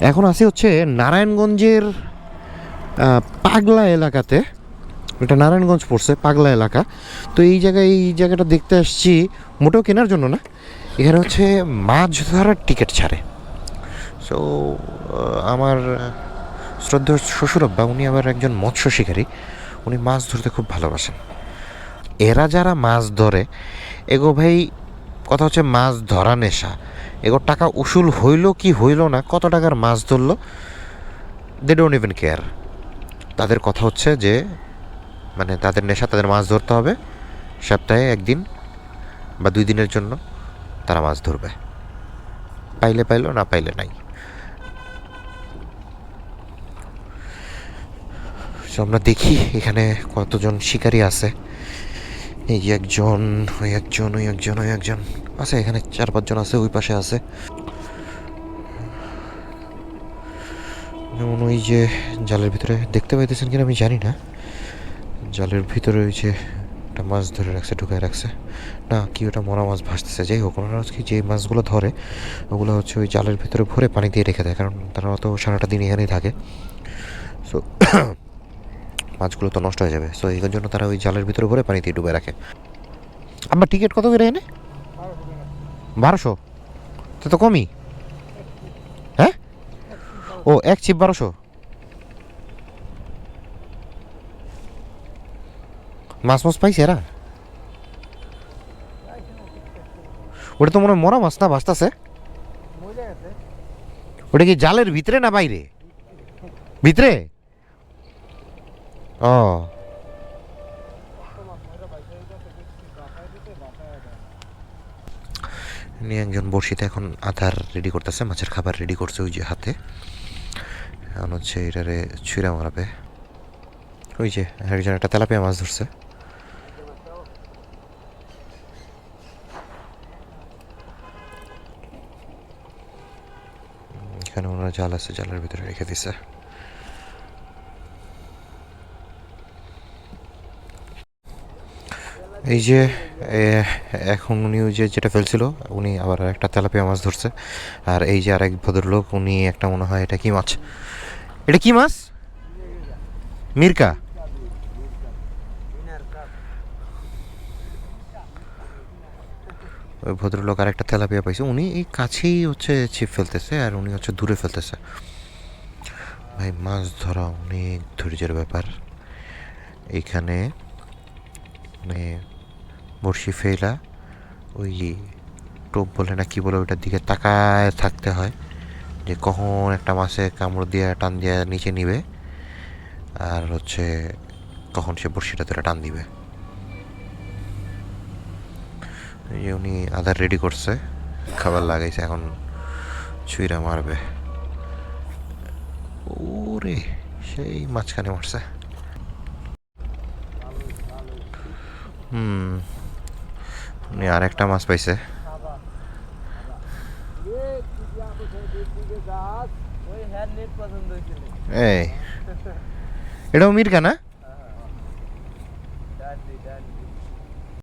এখন আছি হচ্ছে নারায়ণগঞ্জের পাগলা এলাকাতে। এটা নারায়ণগঞ্জ পড়ছে, পাগলা এলাকা। তো এই জায়গায়, এই জায়গাটা দেখতে আসছি, মোটেও কেনার জন্য না। এখানে হচ্ছে মাছ ধরার টিকিট ছাড়ে। সো আমার শ্রদ্ধা শ্বশুরাব্বা, উনি আবার একজন মৎস্য শিকারী। উনি মাছ ধরতে খুব ভালোবাসেন। এরা যারা মাছ ধরে, এগো ভাই কথা হচ্ছে মাছ ধরা নেশা। এগো টাকা উসুল হইল কি হইল না, কত টাকার মাছ ধরলো দে ডোন্ট ইভেন কেয়ার তাদের কথা হচ্ছে যে মানে তাদের নেশা, তাদের মাছ ধরতে হবে, সপ্তাহে একদিন বা দুই দিনের জন্য তারা মাছ ধরবে। পাইলে পাইলো, না পাইলে নাই। আমরা দেখি এখানে কতজন শিকারী আছে। এই একজন, ওই একজন ওই একজন ওই একজন। আছে এখানে চার পাঁচজন আছে, ওই পাশে আছে। যেমন ওই যে জালের ভিতরে, দেখতে পাইতেছেন কিনা আমি জানি না। জালের ভিতরে ওই যে একটা মাছ ধরে রাখছে, ঢুকায় রাখছে। না, কি ওটা মরা মাছ ভাসতেছে? যাই হোক, ওনারা কি যে মাছগুলো ধরে, ওগুলো হচ্ছে ওই জালের ভিতরে ভরে পানি দিয়ে রেখে দেয়, কারণ তারা তো সারাটা দিন এখানেই থাকে। সো মাছগুলো তো নষ্ট হয়ে যাবে। সো এই জন্য তারা ওই জালের ভিতরে ভরে পানি দিয়ে ডুবে রাখে। আবার টিকিট কত করে এনে? বারোশো? তো তো কমই। হ্যাঁ? ও, এক চিপ বারোশো? মাছ মাছ পাইছে এরা? ওটা তো মনে হয় মরা মাছ না, বাঁচতেছে? ওটা কি জালের ভিতরে না বাইরে? ভিতরে? ও নিয়ে একজন বড়শিতে এখন আধার রেডি করতেছে, মাছের খাবার রেডি করছে ওই যে হাতে। এখন হচ্ছে এটারে ছুঁড়া মারাবে। ওই যে একজন একটা তেলাপিয়া মাছ ধরছে। এখানে ওনারা জাল আছে, জালের ভিতরে রেখে দিছে। এই যে এখন উনি ওই যে যেটা ফেলছিল, উনি আবার একটা তেলাপিয়া মাছ ধরছে। আর এই যে আরেক ভদ্রলোক, উনি একটা মনে হয় এটা কি মাছ? এটা কি মাছ? মির্কা? ওই ভদ্রলোক আর একটা তেলাপিয়া পাইছে। উনি এই কাছেই হচ্ছে ছিপ ফেলতেছে আর উনি হচ্ছে দূরে ফেলতেছে। ভাই, মাছ ধরা অনেক ধৈর্যের ব্যাপার। এইখানে মানে বড়শি ফেলা ওই টোপ বলে না কি বলে ওইটার দিকে তাকায় থাকতে হয়, যে কখন একটা মাছে কামড় দিয়ে, টান দিয়ে নিচে নিবে, আর হচ্ছে কখন সে বড়শিটা ধরে টান দিবে। উনি আধার রেডি করছে, খাবার লাগাইছে, এখন ছুঁড়া মারবে। ওরে, সেই মাঝখানে মারছে। হুম। উনি আর একটা মাছ পাইছে। এই। এটাও মির্কা না?